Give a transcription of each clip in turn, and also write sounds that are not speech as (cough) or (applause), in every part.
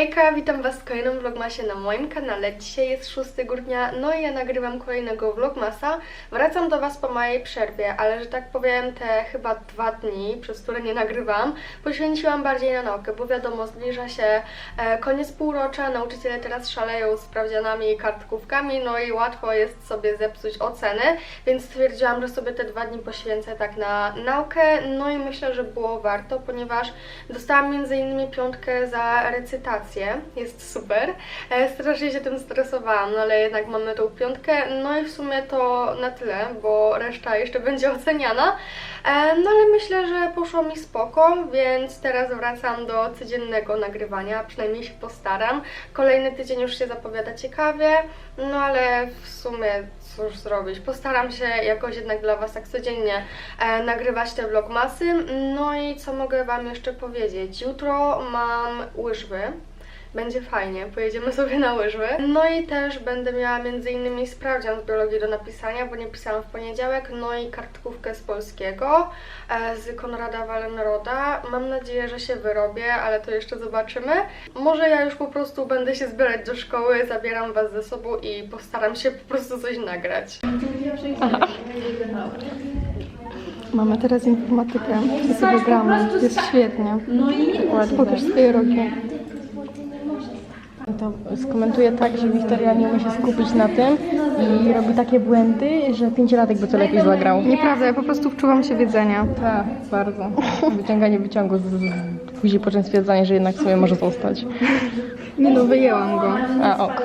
Hejka, witam Was w kolejnym vlogmasie na moim kanale. Dzisiaj jest 6 grudnia, no i ja nagrywam kolejnego vlogmasa. Wracam do Was po mojej przerwie, ale że tak powiem te chyba dwa dni, przez które nie nagrywam, poświęciłam bardziej na naukę, bo wiadomo, zbliża się e, koniec półrocza, nauczyciele teraz szaleją z sprawdzianami i kartkówkami, no i łatwo jest sobie zepsuć oceny, więc stwierdziłam, że sobie te dwa dni poświęcę tak na naukę, no i myślę, że było warto, ponieważ dostałam między innymi piątkę za recytację. Jest super. E, Strasznie się tym stresowałam, no ale jednak mamy tą piątkę. No i w sumie to na tyle, bo reszta jeszcze (laughs) będzie oceniana. E, No ale myślę, że poszło mi spoko, więc teraz wracam do codziennego nagrywania, przynajmniej się postaram. Kolejny tydzień już się zapowiada ciekawie, no ale w sumie cóż zrobić. Postaram się jakoś jednak dla Was tak codziennie e, nagrywać te vlogmasy. No i co mogę Wam jeszcze powiedzieć? Jutro mam łyżwy. Będzie fajnie, pojedziemy sobie na łyżwy. No i też będę miała między innymi sprawdzian z biologii do napisania, bo nie pisałam w poniedziałek, no i kartkówkę z polskiego e, z Konrada Wallenroda. Mam nadzieję, że się wyrobię, ale to jeszcze zobaczymy. Może ja już po prostu będę się zbierać do szkoły, zabieram Was ze sobą i postaram się po prostu coś nagrać. Mamy teraz informatykę sobie gramy. Jest świetnie. No i. Pokaż swoje roki. Skomentuję tak, że Wiktoria nie umie się skupić na tym i robi takie błędy, że pięciolatek by to lepiej zagrał. Nieprawda, ja po prostu wczuwam się w jedzenia. Tak, bardzo. Wyciąganie wyciągu, z, z, później po czym stwierdzanie, że jednak sobie może zostać. Nie no, wyjęłam go. A, ok.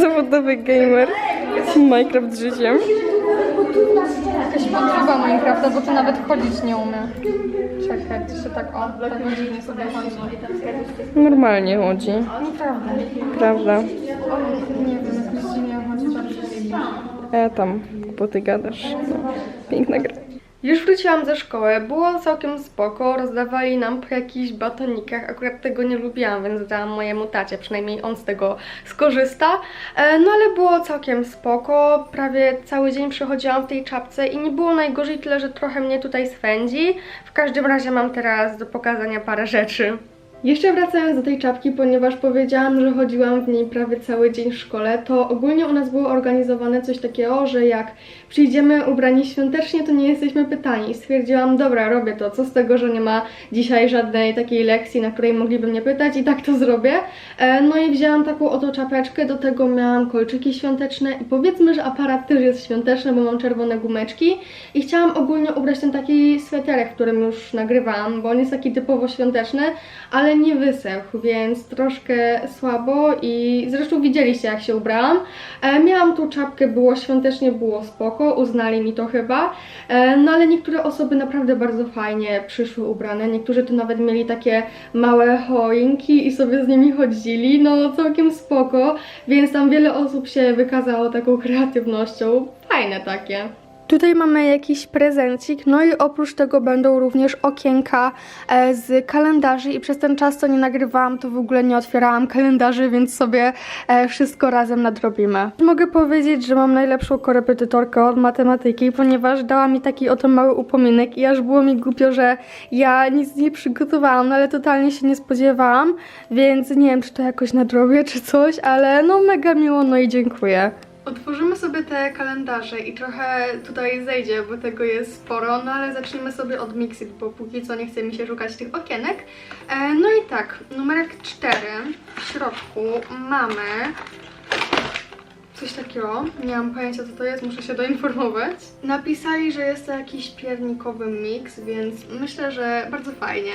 Zawodowy gamer z Minecraft życiem. Jakaś podróba Minecrafta, bo to nawet chodzić nie umie. Czekaj, to się tak o, tak dziwnie sobie chodzi. Normalnie chodzi, Nieprawda. prawda? Nie wiem, jakoś dziwnie chodzi. E tam, bo ty gadasz. No. Piękna gra. Już wróciłam ze szkoły, było całkiem spoko, rozdawali nam po jakichś batonikach, akurat tego nie lubiłam, więc dałam mojemu tacie, przynajmniej on z tego skorzysta, E, no ale było całkiem spoko, prawie cały dzień przechodziłam w tej czapce i nie było najgorzej, tyle że trochę mnie tutaj swędzi, w każdym razie mam teraz do pokazania parę rzeczy. Jeszcze wracając do tej czapki, ponieważ powiedziałam, że chodziłam w niej prawie cały dzień w szkole, to ogólnie u nas było organizowane coś takiego, że jak przyjdziemy ubrani świątecznie, to nie jesteśmy pytani. Stwierdziłam, dobra, robię to, co z tego, że nie ma dzisiaj żadnej takiej lekcji, na której mogliby mnie pytać i tak to zrobię. E, No i wzięłam taką oto czapeczkę, do tego miałam kolczyki świąteczne i powiedzmy, że aparat też jest świąteczny, bo mam czerwone gumeczki i chciałam ogólnie ubrać ten taki sweterek, w którym już nagrywałam, bo on jest taki typowo świąteczny, ale nie wysechł, więc troszkę słabo i zresztą widzieliście jak się ubrałam. E, miałam tu czapkę, było świątecznie, było spoko, uznali mi to chyba, e, no ale niektóre osoby naprawdę bardzo fajnie przyszły ubrane, niektórzy tu nawet mieli takie małe choinki i sobie z nimi chodzili, no całkiem spoko, więc tam wiele osób się wykazało taką kreatywnością, fajne takie. Tutaj mamy jakiś prezencik, no i oprócz tego będą również okienka e, z kalendarzy i przez ten czas, co nie nagrywałam, to w ogóle nie otwierałam kalendarzy, więc sobie e, wszystko razem nadrobimy. Mogę powiedzieć, że mam najlepszą korepetytorkę od matematyki, ponieważ dała mi taki oto mały upominek i aż było mi głupio, że ja nic nie przygotowałam, no ale totalnie się nie spodziewałam, więc nie wiem, czy to jakoś nadrobię, czy coś, ale no mega miło, no i dziękuję. Otworzymy sobie te kalendarze i trochę tutaj zejdzie, bo tego jest sporo, no ale zacznijmy sobie od Mixit, bo póki co nie chce mi się szukać tych okienek. E, no i tak, numerek 4 w środku mamy coś takiego, nie mam pojęcia co to jest, muszę się doinformować. Napisali, że jest to jakiś piernikowy miks, więc myślę, że bardzo fajnie.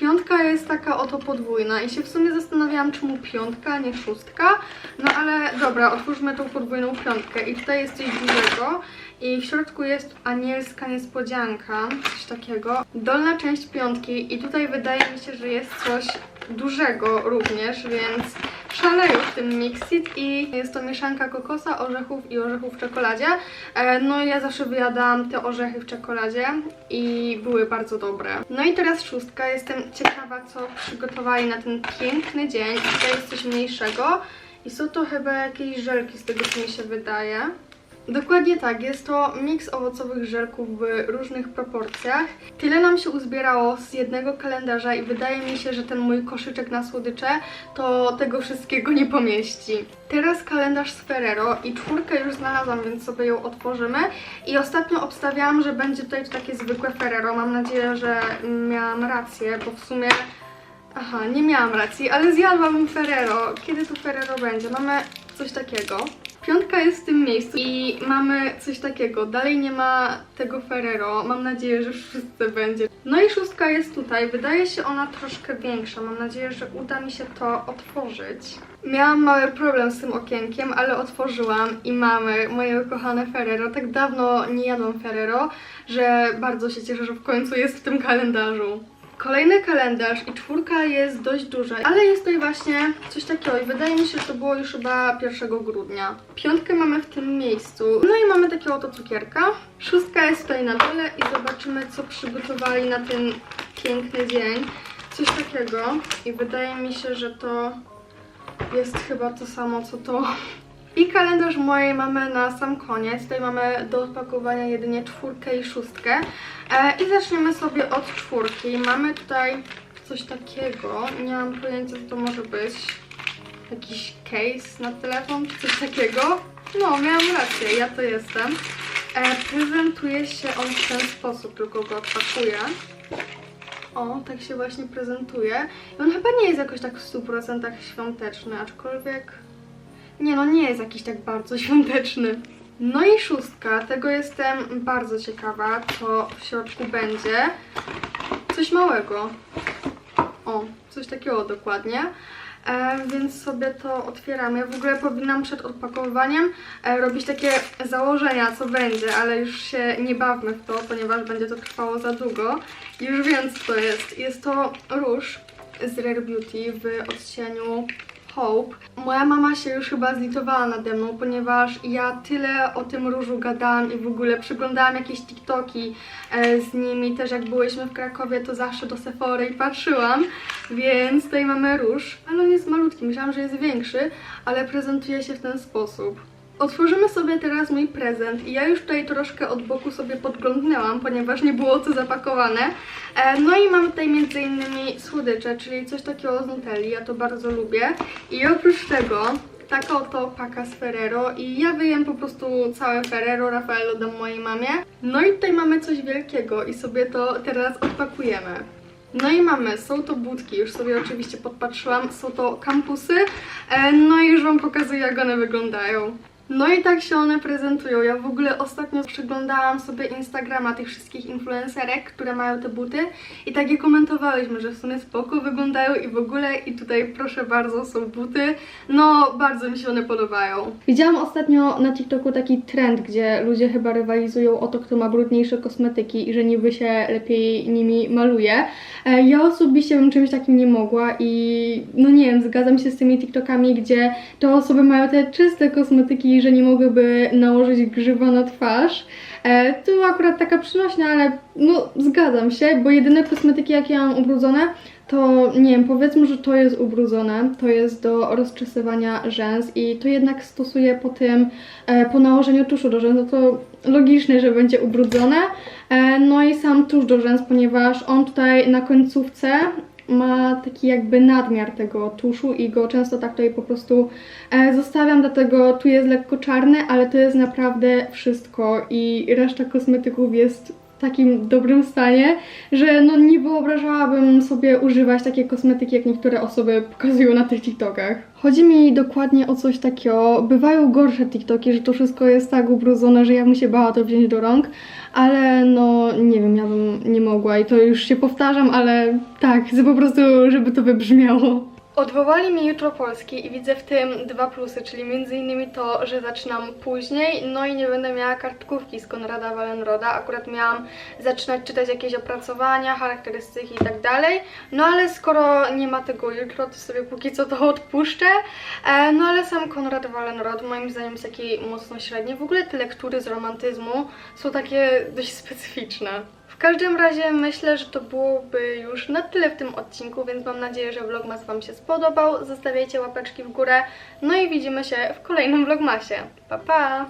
Piątka jest taka oto podwójna i się w sumie zastanawiałam, czemu piątka, nie szóstka. No ale dobra, otwórzmy tą podwójną piątkę i tutaj jest coś dużego i w środku jest anielska niespodzianka, coś takiego. Dolna część piątki i tutaj wydaje mi się, że jest coś dużego również, więc szaleję w tym Mixit i jest to mieszanka kokosa, orzechów i orzechów w czekoladzie. E, No i ja zawsze wyjadałam te orzechy w czekoladzie i były bardzo dobre. No i teraz szóstka. Jestem ciekawa, co przygotowali na ten piękny dzień. Tutaj jest coś mniejszego i są to chyba jakieś żelki z tego, co mi się wydaje. Dokładnie tak, jest to miks owocowych żelków w różnych proporcjach. Tyle nam się uzbierało z jednego kalendarza i wydaje mi się, że ten mój koszyczek na słodycze to tego wszystkiego nie pomieści. Teraz kalendarz z Ferrero i czwórkę już znalazłam, więc sobie ją otworzymy. I ostatnio obstawiałam, że będzie tutaj takie zwykłe Ferrero. Mam nadzieję, że miałam rację, bo w sumie Aha, nie miałam racji, ale zjadłam Ferrero. Kiedy to Ferrero będzie? Mamy coś takiego. Piątka jest w tym miejscu i mamy coś takiego. Dalej nie ma tego Ferrero. Mam nadzieję, że wszyscy będzie. No i szóstka jest tutaj. Wydaje się ona troszkę większa. Mam nadzieję, że uda mi się to otworzyć. Miałam mały problem z tym okienkiem, ale otworzyłam i mamy moje ukochane Ferrero. Tak dawno nie jadłam Ferrero, że bardzo się cieszę, że w końcu jest w tym kalendarzu. Kolejny kalendarz i czwórka jest dość duża, ale jest tutaj właśnie coś takiego i wydaje mi się, że to było już chyba 1 grudnia. Piątkę mamy w tym miejscu, no i mamy takiego oto cukierka. Szóstka jest tutaj na dole i zobaczymy co przygotowali na ten piękny dzień. Coś takiego i wydaje mi się, że to jest chyba to samo co to. I kalendarz mojej mamy na sam koniec. Tutaj mamy do odpakowania jedynie czwórkę i szóstkę. E, I zaczniemy sobie od czwórki. Mamy tutaj coś takiego. Nie mam pojęcia co to może być. Jakiś case na telefon czy coś takiego. No, miałam rację, ja to jestem. E, prezentuje się on w ten sposób, tylko go odpakuję. O, tak się właśnie prezentuje. I on chyba nie jest jakoś tak w 100% świąteczny, aczkolwiek... Nie no, nie jest jakiś tak bardzo (laughs) świąteczny. No i szóstka, tego jestem bardzo ciekawa, co w środku będzie. Coś małego. O, coś takiego dokładnie. E, więc sobie to otwieram. Ja w ogóle powinnam przed odpakowywaniem e, robić takie założenia, co będzie, ale już się nie bawmy w to, ponieważ będzie to trwało za długo. Już wiem, co to jest. Jest to róż z Rare Beauty w odcieniu Hope. Moja mama się już chyba zlitowała nade mną, ponieważ ja tyle o tym różu gadałam i w ogóle przyglądałam jakieś TikToki e, z nimi. Też jak byłyśmy w Krakowie, to zawsze do Sephory i patrzyłam, więc tutaj mamy róż. Ale on jest malutki, myślałam, że jest większy, ale prezentuje się w ten sposób. Otworzymy sobie teraz mój prezent i ja już tutaj troszkę od boku sobie podglądnęłam, ponieważ nie było to zapakowane. E, no i mamy tutaj innymi słodycze, czyli coś takiego z Nutelli, ja to bardzo lubię. I oprócz tego taka oto paka z Ferrero i ja wyjem po prostu całe Ferrero, Raffaello dam mojej mamie. No i tutaj mamy coś wielkiego i sobie to teraz odpakujemy. No i mamy, są to budki, już sobie oczywiście podpatrzyłam, są to kampusy, e, no i już Wam pokazuję jak one wyglądają. No i tak się one prezentują. Ja w ogóle ostatnio przeglądałam sobie Instagrama tych wszystkich influencerek, które mają te buty i tak je komentowałyśmy, że w sumie spoko wyglądają i w ogóle i tutaj proszę bardzo są buty. No bardzo mi się one podobają. Widziałam ostatnio na TikToku taki trend, gdzie ludzie chyba rywalizują o to, kto ma brudniejsze kosmetyki i że niby się lepiej nimi maluje. E, Ja osobiście bym czymś takim nie mogła i no nie wiem, zgadzam się z tymi TikTokami, gdzie te osoby mają te czyste kosmetyki, że nie mogłyby nałożyć grzywa na twarz. E, tu akurat taka przynośna, ale no zgadzam się, bo jedyne kosmetyki jakie mam ubrudzone to nie wiem, powiedzmy, że to jest ubrudzone, to jest do rozczesywania rzęs i to jednak stosuję po tym, e, po nałożeniu tuszu do rzęs, no to logiczne, że będzie ubrudzone. E, no i sam tusz do rzęs, ponieważ on tutaj na końcówce ma taki jakby nadmiar tego tuszu i go często tak tutaj po prostu e, zostawiam, dlatego tu jest lekko czarny, ale to jest naprawdę wszystko i reszta kosmetyków jest takim dobrym stanie, że no nie wyobrażałabym sobie używać takiej kosmetyki, jak niektóre osoby pokazują na tych TikTokach. Chodzi mi dokładnie o coś takiego. Bywają gorsze TikToki, że to wszystko jest tak ubrudzone, że ja bym się bała to wziąć do rąk, ale no nie wiem, ja bym nie mogła i to już się powtarzam, ale tak, chcę po prostu, żeby to wybrzmiało. Odwołali mi jutro Polski i widzę w tym dwa plusy, czyli między innymi to, że zaczynam później, no i nie będę miała kartkówki z Konrada Wallenroda. Akurat miałam zaczynać czytać jakieś opracowania, charakterystyki i tak dalej. No ale skoro nie ma tego jutro, to sobie póki co to odpuszczę. E, no ale sam Konrad Wallenrod moim zdaniem jest taki mocno średni. W ogóle te lektury z romantyzmu są takie dość specyficzne. W każdym razie myślę, że to byłoby już na tyle w tym odcinku, więc mam nadzieję, że vlogmas Wam się spodobał. Zostawiajcie łapeczki w górę, no i widzimy się w kolejnym vlogmasie. Pa, pa!